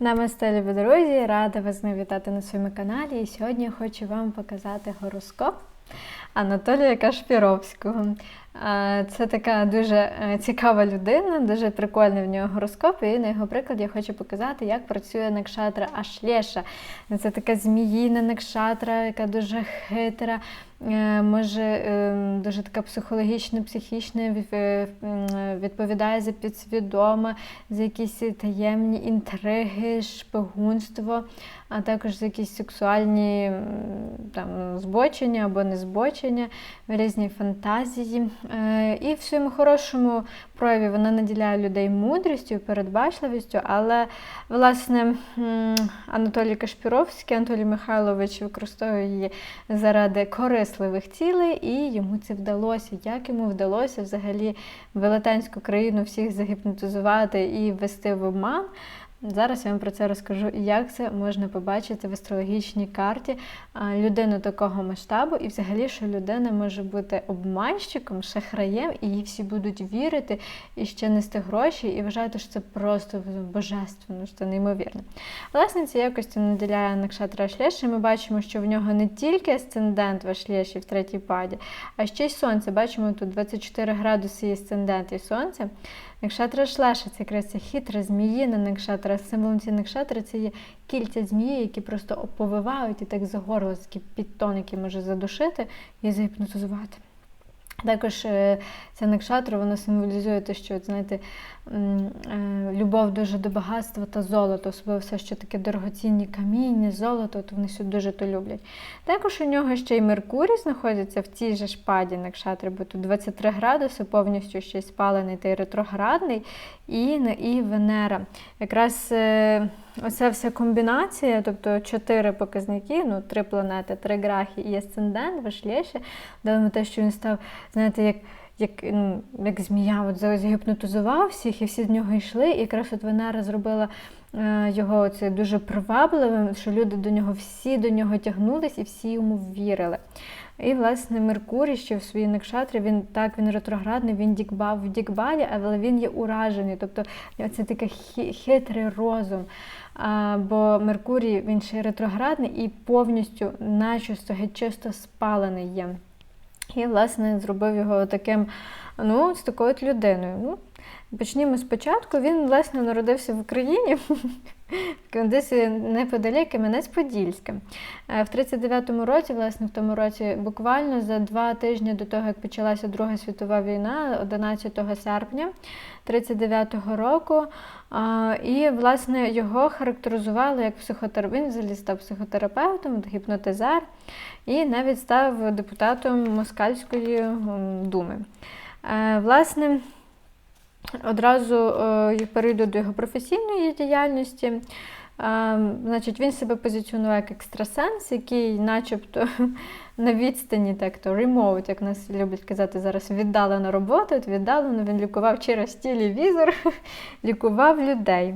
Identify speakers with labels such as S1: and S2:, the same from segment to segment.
S1: Намасте, любі друзі! Рада вас вітати на своєму каналі. І сьогодні я хочу вам показати гороскоп Анатолія Кашпіровського. Це така дуже е, цікава людина, дуже прикольний в нього гороскоп. І на його прикладі я хочу показати, як працює накшатра Ашлєша. Це така зміїна накшатра, яка дуже хитра, е, може е, дуже така психологічна, психічна, відповідає за підсвідоме, за якісь таємні інтриги, шпигунство, а також за якісь сексуальні там, збочення або незбочення, різні фантазії. Е, І в своєму хорошому прояві вона наділяє людей мудрістю, передбачливістю, але власне Анатолій Кашпіровський, Анатолій Михайлович використовує її заради корисливих цілей, і йому це вдалося. Як йому вдалося взагалі велетенську країну всіх загіпнотизувати і ввести в обман? Зараз я вам про це розкажу, як це можна побачити в астрологічній карті людину такого масштабу, і взагалі, що людина може бути обманщиком, шахраєм, і їй всі будуть вірити і ще нести гроші, і вважати, що це просто божественно, що це неймовірно. Власне, ці якості наділяє Накшатра Ашлєші. Ми бачимо, що в нього не тільки асцендент в Ашлєші в третій паді, а ще й сонце. Бачимо тут 24 градуси і асцендент і сонце. Накшатра Шлеша це якраз хитра зміїна некшатра. Символом цієї некшатри це є кільця змії, які просто оповивають і так за горло, такий підтон, який може задушити і загіпнотизувати. Також е, ця накшатра вона символізує те, що знаєте, е, любов дуже до багатства та золота, особливо все, що таке дорогоцінні каміння, золото, то вони сюди дуже то люблять. Також у нього ще й Меркурій знаходиться в цій же шпаді накшатри, бо тут 23 градуси, повністю ще й спалений та й ретроградний, і, і Венера. Якраз е, оця вся комбінація, тобто чотири показники, ну, три планети, три грахи і асцендент, Вашлєше, дали на те, що він став, знаєте, як. Як, ну, як змія от загіпнотизував всіх, і всі з нього йшли. І якраз от Венера зробила е, його це дуже привабливим, що люди до нього всі до нього тягнулись і всі йому вірили. І, власне, Меркурій ще в своїй накшатрі, він так, він ретроградний, він дікбав в дікбалі, але він є уражений. Тобто це такий хи- хитрий розум. А, бо Меркурій він ще ретроградний і повністю начисто, геть чисто спалений є. І, власне, зробив його таким, ну, з такою от людиною. Ну, почнімо спочатку. Він, власне, народився в Україні, десь неподалік Кам'янець-Подільське. Е, В 39-му році, власне, в тому році, буквально за два тижні до того, як почалася Друга світова війна, 11 серпня 39-го року. І, власне, його характеризували як психотерапевт. Він взагалі став психотерапевтом, гіпнотизер і навіть став депутатом Москальської думи. Е, Власне, одразу е, перейду до його професійної діяльності. Е, Значить, він себе позиціонує як екстрасенс, який начебто на відстані, так то remote, як нас люблять казати зараз, віддалено роботу, от віддалено він лікував через телевізор, лікував людей.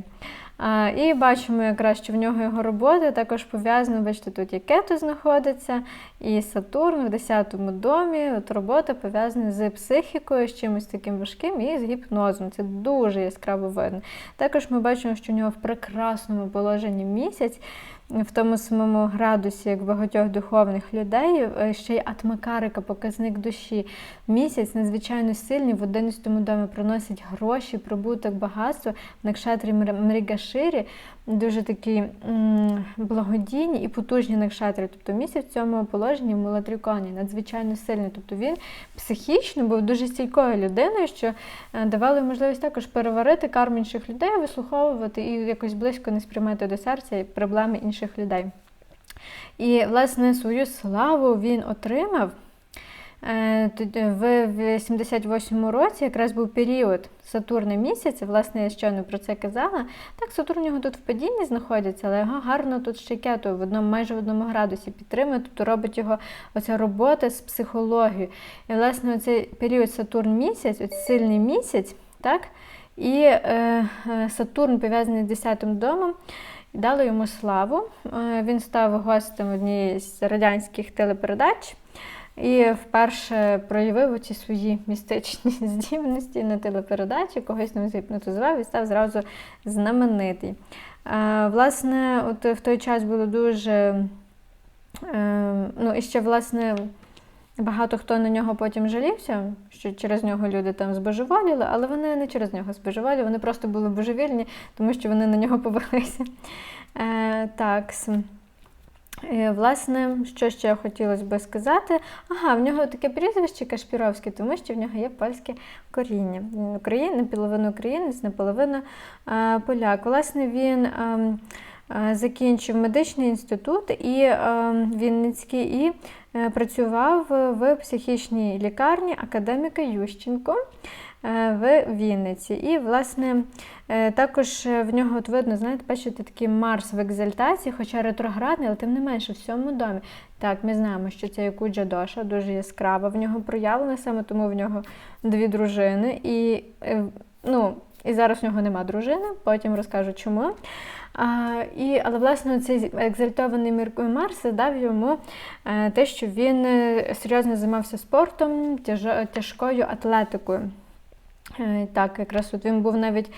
S1: І бачимо якраз, що в нього його робота також пов'язана, бачите, тут і Кету знаходиться, і Сатурн в 10-му домі. От робота пов'язана з психікою, з чимось таким важким і з гіпнозом. Це дуже яскраво видно. Також ми бачимо, що в нього в прекрасному положенні місяць. В тому самому градусі, як багатьох духовних людей, е, ще й атмакарика, показник душі. Місяць надзвичайно сильний, в 11-му домі приносить гроші, прибуток, багатство. В накшатрі Мрігаширі дуже такі м, благодійні і потужні накшатри. Тобто місяць в цьому положенні в Муладріконі надзвичайно сильний. Тобто він психічно був дуже стійкою людиною, що давали давало можливість також переварити карм інших людей, вислуховувати і якось близько не сприймати до серця проблеми інших людей. І, власне, свою славу він отримав. Е, В 88-му році якраз був період Сатурна місяця, власне, я щойно про це казала. Так, Сатурн у нього тут в падінні знаходиться, але його гарно тут ще в одному, майже в одному градусі підтримує, тобто робить його оця робота з психологією. І, власне, оцей період Сатурн місяць, оцей сильний місяць, так, і е, е, Сатурн пов'язаний з 10-м домом. Дали йому славу. Е, Він став гостем однієї з радянських телепередач. І вперше проявив ці свої містичні здібності на телепередачі, когось нам згіпнотизував і став зразу знаменитий. Власне, от в той час було дуже. е, Ну, і ще, власне, багато хто на нього потім жалівся, що через нього люди там збожеволіли, але вони не через нього збожеволіли, вони просто були божевільні, тому що вони на нього повелися. Е, так. с- Е, Власне, що ще хотілося би сказати? Ага, в нього таке прізвище Кашпіровське, тому що в нього є польське коріння. Він Україн, наполовину українець, наполовину е, поляк. Власне, він ем, е, закінчив медичний інститут і ем, Вінницький і е, працював в психічній лікарні академіка Ющенко е, в Вінниці. І, власне, е, також е, в нього от видно, знаєте, бачите, такий Марс в екзальтації, хоча ретроградний, але тим не менше в сьомому домі. Так, ми знаємо, що це Якуджа Доша, дуже яскрава в нього проявлена, саме тому в нього дві дружини. І, е, ну, і зараз в нього нема дружини, потім розкажу чому. А, і, але власне цей екзальтований Мір- Марс дав йому е, те, що він е, серйозно займався спортом, тяжо- тяжкою атлетикою. Е, Так, якраз от він був навіть.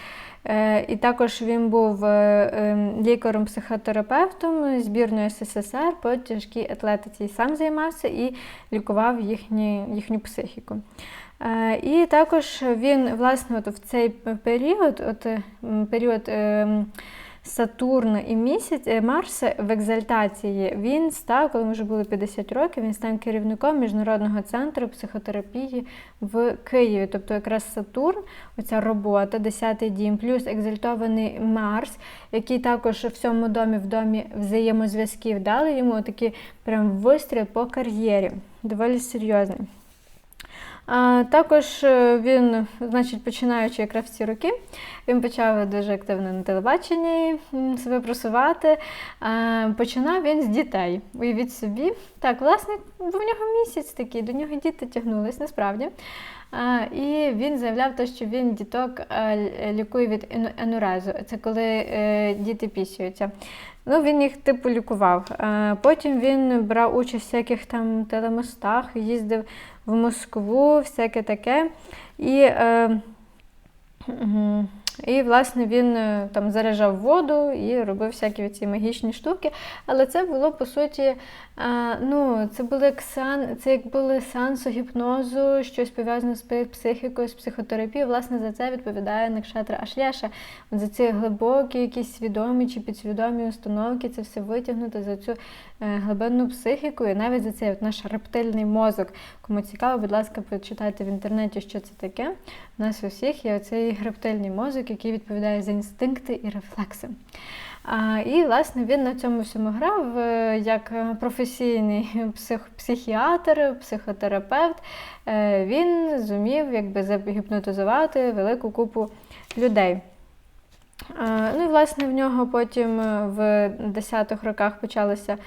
S1: е, І також він був е, ем, лікарем-психотерапевтом збірної СССР по тяжкій атлетиці. І сам займався і лікував їхні, їхню психіку. І також він, власне, от в цей період, от період Сатурна і місяць е, Марс в екзальтації, він став, коли ми вже були 50 років, він став керівником міжнародного центру психотерапії в Києві. Тобто якраз Сатурн, оця робота, 10-й дім, плюс екзальтований Марс, який також в цьому домі, в домі взаємозв'язків, дали йому такий прям вистріл по кар'єрі. Доволі серйозний. Також е, він, значить, починаючи якраз в ці роки, він почав дуже активно на телебаченні себе просувати. Починав він з дітей. Уявіть собі. Так, власне, в нього місяць такий, до нього діти тягнулись насправді. І він заявляв, те, що він діток е, лікує від ену- енурезу. Це коли е, діти пісюються. Ну, він їх типу лікував. Потім він брав участь в всяких там телемостах, їздив в Москву, всяке таке. І, е, і власне, він е, там заряджав воду і робив всякі ці магічні штуки. Але це було по суті, е, ну, це були як сан, це як були сеанси гіпнозу, щось пов'язане з психікою, з психотерапією. Власне, за це відповідає Накшатра Ашлєша. От За ці глибокі, якісь свідомі чи підсвідомі установки, це все витягнути за цю е, глибинну психіку і навіть за цей от наш рептильний мозок. Кому цікаво, будь ласка, почитайте в інтернеті, що це таке. Нас у всіх є оцей рептильний мозок, який відповідає за інстинкти і рефлекси. А, і, власне, він на цьому всьому грав е, як професійний псих, психіатр, психотерапевт. Е, Він зумів якби загіпнотизувати велику купу людей. Е, Ну і власне в нього потім в 10-х роках почалися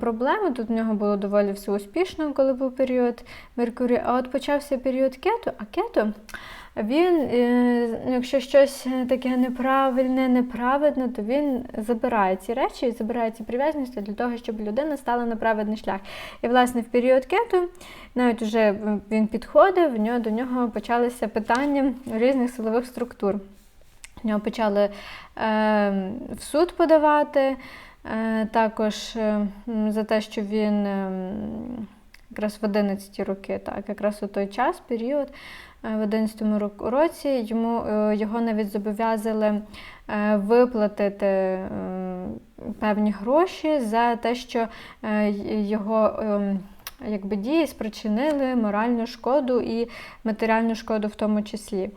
S1: проблеми. Тут в нього було доволі все успішно, коли був період Меркурію. А от почався період кету, а кету він, е, ну, якщо щось таке неправильне, неправедне, то він забирає ці речі, забирає ці прив'язаності для того, щоб людина стала на праведний шлях. І, власне, в період кету, навіть вже він підходив, в нього до нього почалися питання різних силових структур. В нього почали е, в суд подавати, е, також е, за те, що він е, м, якраз в 11 роки, так, якраз у той час, період, е, в 11 ро- році йому, е, його навіть зобов'язали е, виплатити певні гроші за те, що його е, якби, дії спричинили моральну шкоду і матеріальну шкоду в тому числі.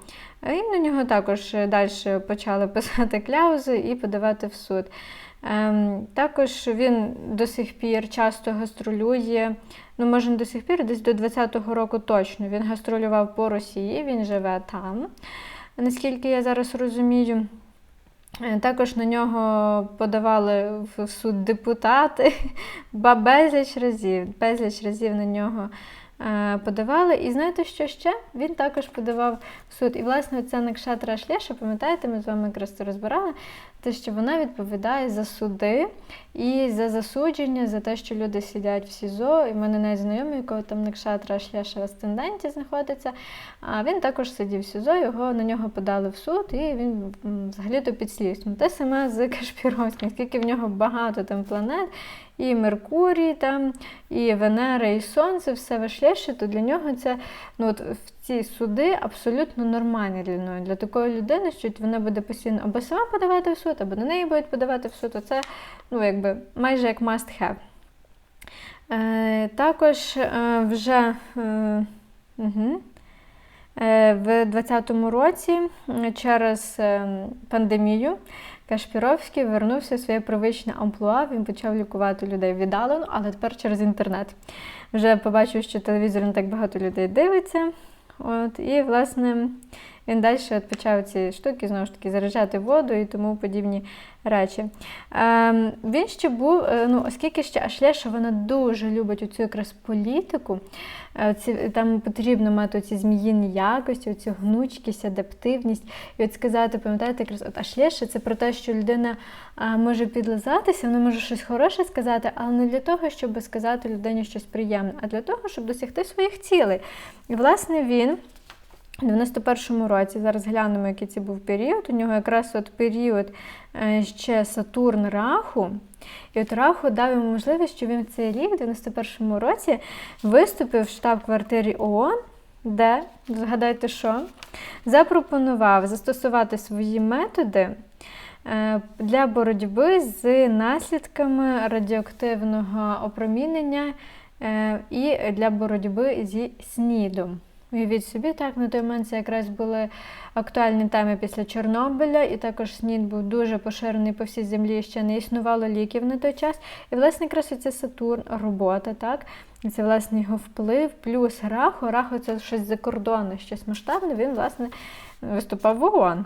S1: І на нього також далі почали писати кляузи і подавати в суд. Ем, також він до сих пір часто гастролює, ну, може, до сих пір, десь до 20-го року точно. Він гастролював по Росії, він живе там, наскільки я зараз розумію. Е, Також на нього подавали в суд депутати, безліч разів, безліч разів на нього подавали. І знаєте, що ще? Він також подавав в суд. І, власне, ця Накшатра Ашлєша, пам'ятаєте, ми з вами якраз це розбирали, те, що вона відповідає за суди і за засудження, за те, що люди сидять в СІЗО. І в мене навіть знайомий, якого там Накшатра в Астенданті знаходиться. А він також сидів в СІЗО, його на нього подали в суд, і він взагалі-то під слідством. Те саме з Кашпіровським, скільки в нього багато там планет, і Меркурій, там, і Венера, і Сонце, все важливіше, то для нього це ну, от, в ці суди абсолютно нормальні для нього. Для такої людини, що вона буде постійно або сама подавати в суд, або на неї будуть подавати в суд, то це ну, якби, майже як must have. Е, також е, вже е, угу. Е, В 2020 році через е, пандемію Кашпіровський вернувся в своє привичне амплуа. Він почав лікувати людей віддалено, але тепер через інтернет. Вже побачив, що телевізор не так багато людей дивиться. От, І, власне, він далі от почав ці штуки, знову ж таки, заряджати воду і тому подібні речі. Ем, Він ще був, е, ну, оскільки ще Ашлеша, вона дуже любить оцю якраз політику, е, ці, там потрібно мати ці зміїні якості, оцю гнучкість, адаптивність. І от сказати, пам'ятаєте, якраз от Ашлеша це про те, що людина може підлизатися, вона може щось хороше сказати, але не для того, щоб сказати людині щось приємне, а для того, щоб досягти своїх цілей. І, власне, він. У 91-му році, зараз глянемо, який це був період. У нього якраз от період е, ще Сатурн Раху. І от Раху дав йому можливість, що він в цей рік, в 91-му році, виступив в штаб-квартирі ООН, де, згадайте що, запропонував застосувати свої методи е, для боротьби з наслідками радіоактивного опромінення е, і для боротьби зі СНІДом. Уявіть собі, так, на той момент це якраз були актуальні теми після Чорнобиля, і також СНІД був дуже поширений по всій землі, ще не існувало ліків на той час. І, власне, якраз це Сатурн, робота, так? І це, власне, його вплив, плюс Раху. Раху це щось закордонне, щось масштабне, він, власне, виступав в ООН.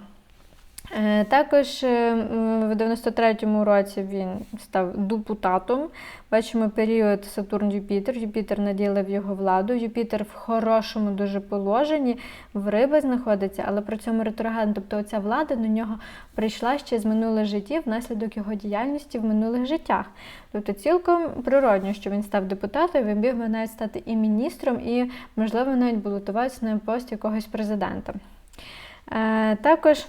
S1: Е, також е, в 93-му році він став депутатом. Бачимо період Сатурн-Юпітер. Юпітер наділив його владу. Юпітер в хорошому дуже положенні, в риби знаходиться, але при цьому ретроградно. Тобто оця влада до нього прийшла ще з минулих життів внаслідок його діяльності в минулих життях. Тобто цілком природньо, що він став депутатом, він міг би навіть стати і міністром, і, можливо, навіть балотуватися на пост якогось президента. Е, також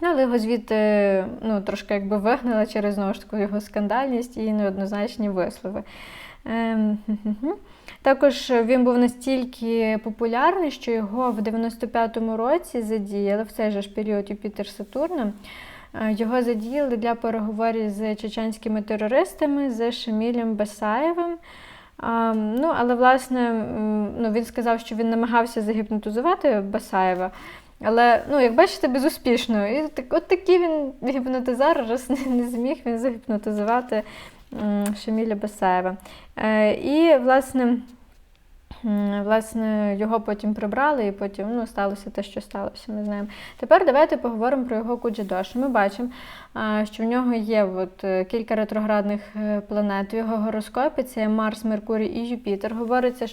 S1: але його звідти ну, трошки якби вигнали через знову ж таки його скандальність і неоднозначні вислови. Ем, Також він був настільки популярний, що його в 95-му році задіяли в цей же ж період Юпітер Сатурна. Е, його задіяли для переговорів з чеченськими терористами, з Шемілем Басаєвим. Ну, Але, власне, ну, він сказав, що він намагався загіпнотизувати Басаєва. Але, ну, як бачите, безуспішно. І так, от такий він гіпнотизар раз не, не зміг він загіпнотизувати Шаміля Басаєва. Е, І, власне, Власне, його потім прибрали, і потім ну, сталося те, що сталося. Ми знаємо. Тепер давайте поговоримо про його Куджідош. Ми бачимо, що в нього є от е, кілька ретроградних е, планет в його гороскопі. Це Марс, Меркурій і Юпітер. Говориться,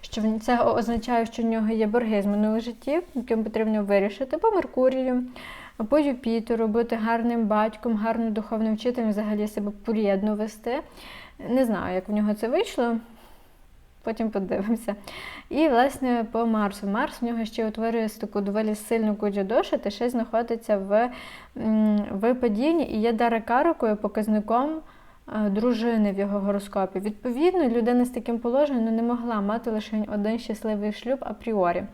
S1: що це означає, що в нього є борги з минулих життів, яким потрібно вирішити по Меркурію. По Юпітеру, бути гарним батьком, гарним духовним вчителем, взагалі себе порідно вести. Не знаю, як в нього це вийшло потім подивимося. І, власне, по Марсу. Марс в нього ще утворює таку доволі сильну куджадошу, та ще знаходиться в в падінні і є даракарокою, показником дружини в його гороскопі. Відповідно, людина з таким положенням не могла мати лише один щасливий шлюб апріорі.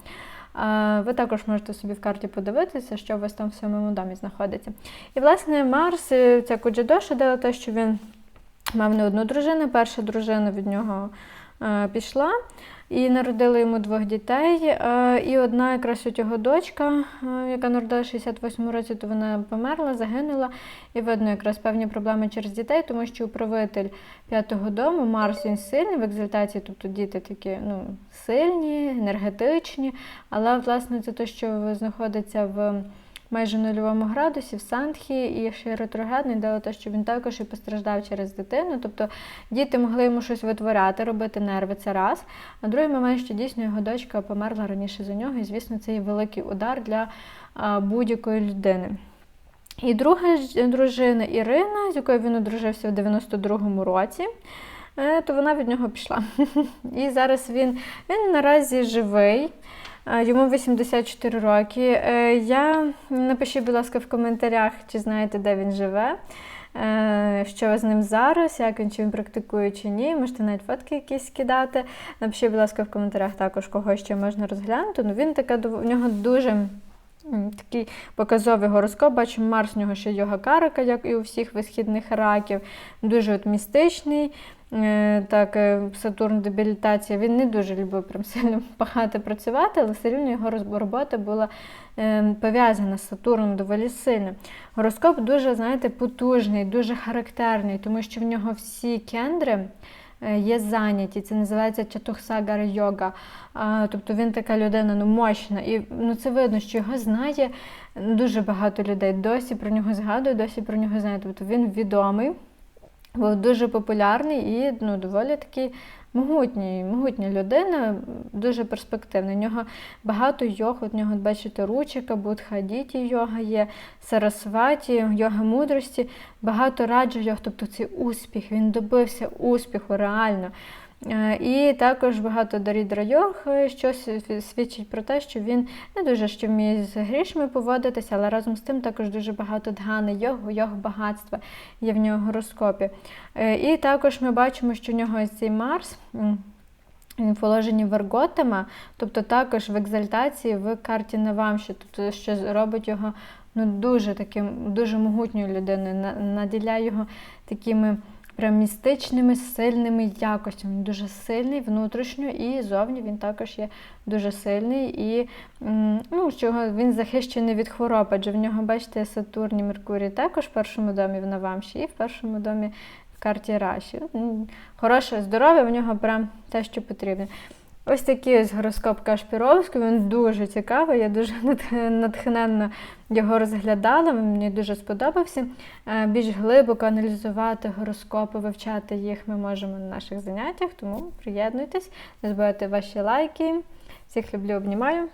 S1: Ви також можете собі в карті подивитися, що у вас там в своєму домі знаходиться. І, власне, Марс, е, ця куджадоша дала те, що він мав не одну дружину. Перша дружина від нього Е, пішла і народила йому двох дітей. Е, і одна якраз от його дочка, е, яка народила 68-му році, то вона померла, загинула. І видно якраз певні проблеми через дітей, тому що управитель п'ятого дому Марс він сильний в екзальтації, тобто діти такі ну, сильні, енергетичні. Але, власне, це те, що знаходиться в майже нульовому градусі в Сандхі, і ще ретроградний дало те, що він також і постраждав через дитину. Тобто діти могли йому щось витворяти, робити нерви, це раз. А другий момент, що дійсно його дочка померла раніше за нього, і звісно, це є великий удар для будь-якої людини. І друга дружина Ірина, з якою він одружився в 92-му році, е, то вона від нього пішла. І зараз він, він наразі живий. Йому 84 роки. Е, Я напишіть, будь ласка, в коментарях, чи знаєте, де він живе, е, що з ним зараз, як він чи він практикує чи ні. Можете навіть фотки якісь скидати. Напишіть, будь ласка, в коментарях також, кого ще можна розглянути. Ну, він така в нього дуже. Такий показовий гороскоп, бачимо, Марс в нього ще йога карака, як і у всіх висхідних раків, дуже от містичний. Е, Так, е, Сатурн дебілітація. Він не дуже любив прям сильно багато працювати, але все рівно його робота була е, пов'язана з Сатурном доволі сильно. Гороскоп дуже, знаєте, потужний, дуже характерний, тому що в нього всі кендри. Е, Є зайняті, це називається чатухсагара йога. Тобто він така людина ну, мощна. І ну, це видно, що його знає дуже багато людей. Досі про нього згадують, досі про нього знає. Тобто він відомий, був дуже популярний і ну, доволі такий могутній, могутня людина, дуже перспективна. У нього багато йог, от нього, бачите, ручика, будхадіті йога є, сарасваті, йога мудрості, багато раджа йог, тобто цей успіх, він добився успіху реально. Е, І також багато дарідра йог, е, що свідчить про те, що він не дуже ще вміє з грішми поводитися, але разом з тим також дуже багато дгани йогу, йог багатства є в нього в гороскопі. Е, І також ми бачимо, що в нього цей Марс. Він в положенні Варготема, тобто також в екзальтації в карті Навамші, тобто що робить його ну, дуже таким, дуже могутньою людиною, на- наділяє його такими прям містичними, сильними якостями. Він дуже сильний внутрішньо і зовні він також є дуже сильний. І ну, чого він захищений від хвороб, адже в нього, бачите, Сатурн і Меркурій також в першому домі в Навамші і в першому домі в карті Раші. Хороше здоров'я, в нього прям те, що потрібно. Ось такий ось гороскоп Кашпіровського, він дуже цікавий, я дуже натхненно його розглядала, він мені дуже сподобався. Е, Більш глибоко аналізувати гороскопи, вивчати їх ми можемо на наших заняттях, тому приєднуйтесь, не забувайте ваші лайки. Всіх люблю, обнімаю.